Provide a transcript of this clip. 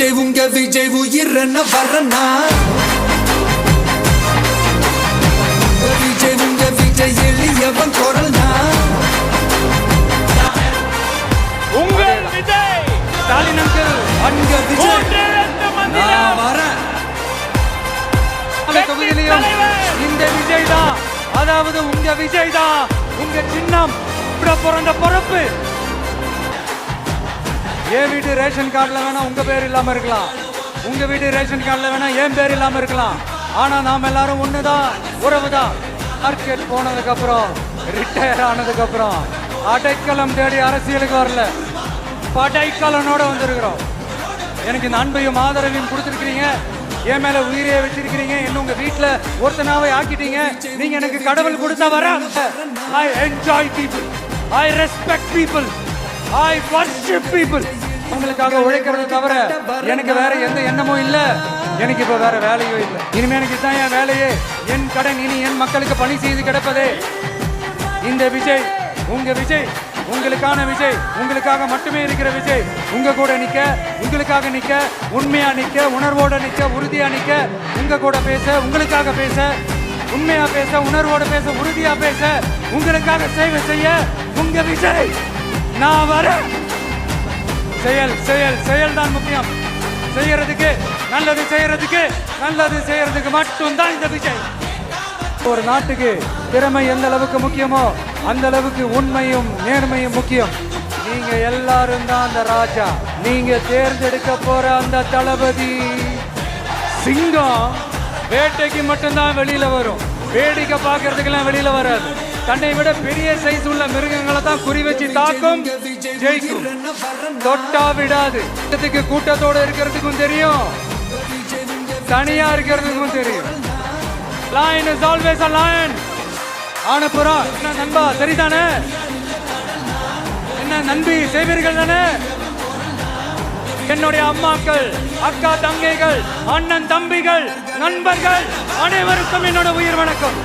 விஜய் உங்க விஜய் உயிரன வரனா விஜய் உங்க விஜய் எளியவன் குரல்னா? விஜய் ஸ்டாலின் அங்கிள். அங்க விஜய். நான் வரேன். தொகுதியிலையும். இந்த விஜய் தான். அதாவது உங்க விஜய் தான். உங்க சின்னம். இப்படி பிறந்த பொறுப்பு. என் வீட்டு ரேஷன் கார்டில் வேணால் உங்கள் பேர் இல்லாமல் இருக்கலாம். உங்கள் வீட்டு ரேஷன் கார்டில் வேணால் என் பேர் இல்லாமல் இருக்கலாம். ஆனால் நாம் எல்லாரும் ஒன்று தான் மார்க்கெட் போனதுக்கப்புறம் ரிட்டையர் ஆனதுக்கப்புறம் அடைக்கலம் தேடி அரசியலுக்கு வரல. படைக்கலனோட வந்திருக்கிறோம். எனக்கு இந்த அன்பையும் ஆதரவையும் கொடுத்துருக்கிறீங்க. என் மேல உயிரையே வச்சிருக்கிறீங்க. என்ன உங்க வீட்ல ஒருத்தனாவே ஆக்கிட்டீங்க? நீங்க எனக்கு கடவுள் கொடுத்த வர I enjoy people I respect people I worship people உங்களுக்காக உழைக்கிறது தவிர எனக்கு வேற எந்த எண்ணமும் இல்ல. எனக்கு இப்ப வேற வேலையோ இல்லை. இனிமே எனக்கு இதுதான் என் வேலையே. என் கடன் இனி என் மக்களுக்கு பணி செய்து கிடப்பதே. இந்த விஜய் உங்க விஜய் உங்களுக்கான விஜய் உங்களுக்காக மட்டுமே இருக்கிற விஜய் உங்க கூட நிக்க உங்களுக்காக நிக்க உண்மையா நிக்க உணர்வோட நிக்க உறுதியா நிக்க உங்க கூட பேச உங்களுக்காக பேச உண்மையா பேச உணர்வோட பேச உறுதியா பேச உங்களுக்காக சேவை செய்ய உங்க விஜய். நான் வரேன். செயல் செயல் செயல் தான் முக்கியம். செய்யறதுக்கு நல்லது செய்யறதுக்கு நல்லது செய்யறதுக்கு மட்டும்தான் இந்த விஜய். ஒரு நாட்டுக்கு திறமை எந்த அளவுக்கு முக்கியமோ அந்த அளவுக்கு உண்மையும் நேர்மையும் முக்கியம். நீங்க எல்லாரும் தான் அந்த ராஜா. நீங்க தேர்ந்தெடுக்க போற அந்த தளபதி. சிங்கம் வேட்டைக்கு மட்டும்தான் வெளியில வரும். வேடிக்கை பார்க்கறதுக்கெல்லாம் வெளியில வராது. தன்னை விட பெரிய சைஸ் உள்ள மிருகங்களை தான் குறி வச்சு தாக்கும். ஜெயிக்கும். தொட்டா விடாது. கூட்டத்துக்கு கூட்டத்தோட இருக்கிறதுக்கும் தெரியும். தனியா இருக்கிறதுக்கும் தெரியும். Lion is always a lion ஆனப்புறா. என்ன நண்பா சரிதானே? என்ன நன்றி செய்வீர்கள் தானே? என்னுடைய அம்மாக்கள் அக்கா தங்கைகள் அண்ணன் தம்பிகள் நண்பர்கள் அனைவருக்கும் என்னோட உயிர் வணக்கம்.